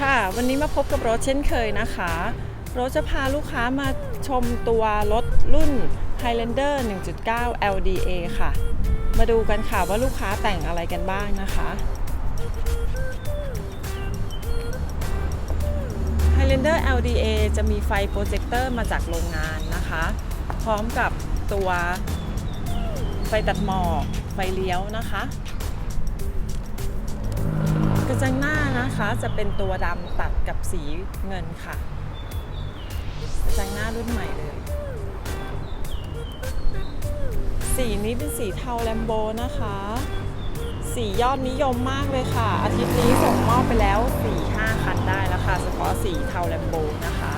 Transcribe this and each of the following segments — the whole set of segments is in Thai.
ค่ะ วันนี้มาพบกับรถเช่นเคยนะคะ รถจะพาลูกค้ามาชมตัวรถรุ่น Highlander 1.9 LDA ค่ะ มาดูกันค่ะว่าลูกค้าแต่งอะไรกันบ้างนะคะ Highlander LDA จะมีไฟโปรเจคเตอร์มาจากโรงงานนะคะ พร้อมกับตัวไฟตัดหมอก ไฟเลี้ยวนะคะ ระจังหน้านะคะจะเป็นตัวดำตัดกับสีเงินค่ะ กระจังหน้ารุ่นใหม่เลย สีนี้เป็นสีเทาแลมโบนะคะ สียอดนิยมมากเลยค่ะ อาทิตย์นี้ส่งมอบไปแล้ว 4-5 คันได้แล้วค่ะเฉพาะสีเทาแลมโบนะคะ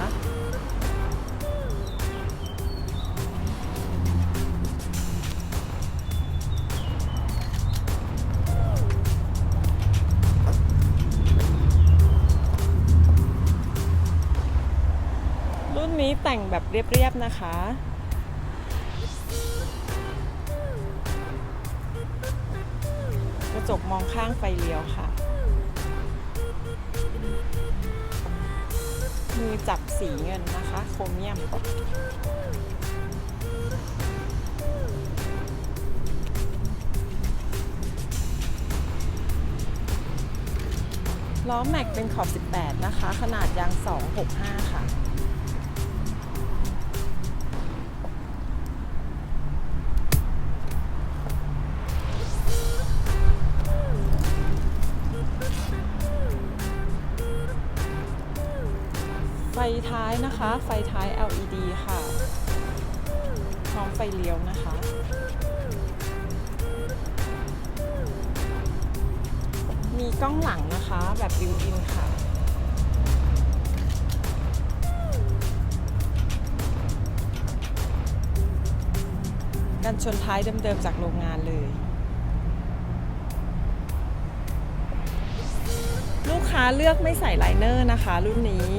แต่งแบบเรียบๆนะคะ กระจกมองข้างไฟเลี้ยวค่ะ มือจับสีเงินนะคะ โครเมียมล้อแม็กเป็นขอบ 18 นะคะ ขนาดยาง 265 ค่ะ ท้ายนะคะ ไฟท้าย LED ค่ะ พร้อมไฟเลี้ยวนะคะ มีกล้องหลังนะคะแบบบิวอินค่ะกันชนท้ายเดิมๆจากโรงงานเลย ลูกค้าเลือกไม่ใส่ไลเนอร์นะคะ รุ่นนี้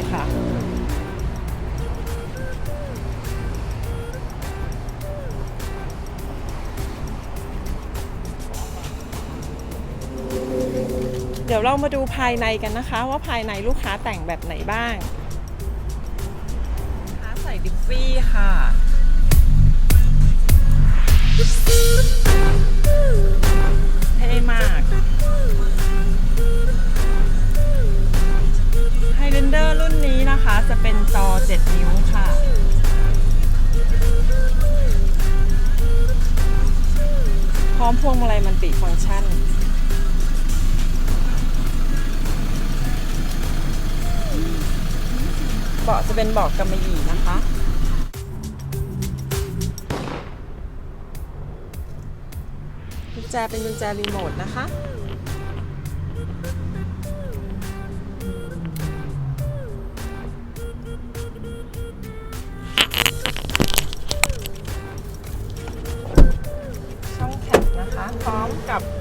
เลยค่ะ เดี๋ยวเรามาดูภายในกันนะคะ ว่าภายในลูกค้าแต่งแบบไหนบ้างลูกค้าใส่ดิฟฟี่ค่ะ มันติฟังก์ชันเบาะจะเป็นเบาะกำมะหยี่นะคะ กุญแจเป็นกุญแจรีโมทนะคะ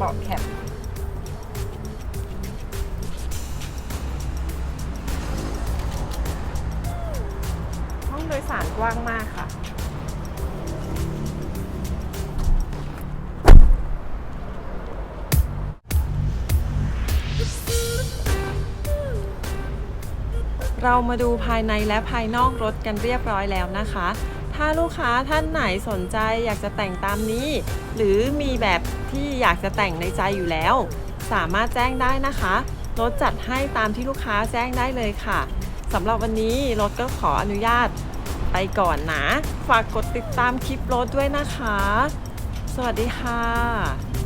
เบาะแคปห้องโดยสารกว้างมากค่ะ เรามาดูภายในและภายนอกรถกันเรียบร้อยแล้วนะคะ ถ้าลูกค้าท่านไหนสนใจอยากจะแต่งตามนี้ หรือมีแบบ ที่อยากจะแต่งในใจอยู่แล้ว สามารถแจ้งได้นะคะรถจัดให้ตามที่ลูกค้าแจ้งได้เลยค่ะสำหรับวันนี้รถก็ขออนุญาตไปก่อนนะ ฝากกดติดตามคลิปรถด้วยนะคะ สวัสดีค่ะ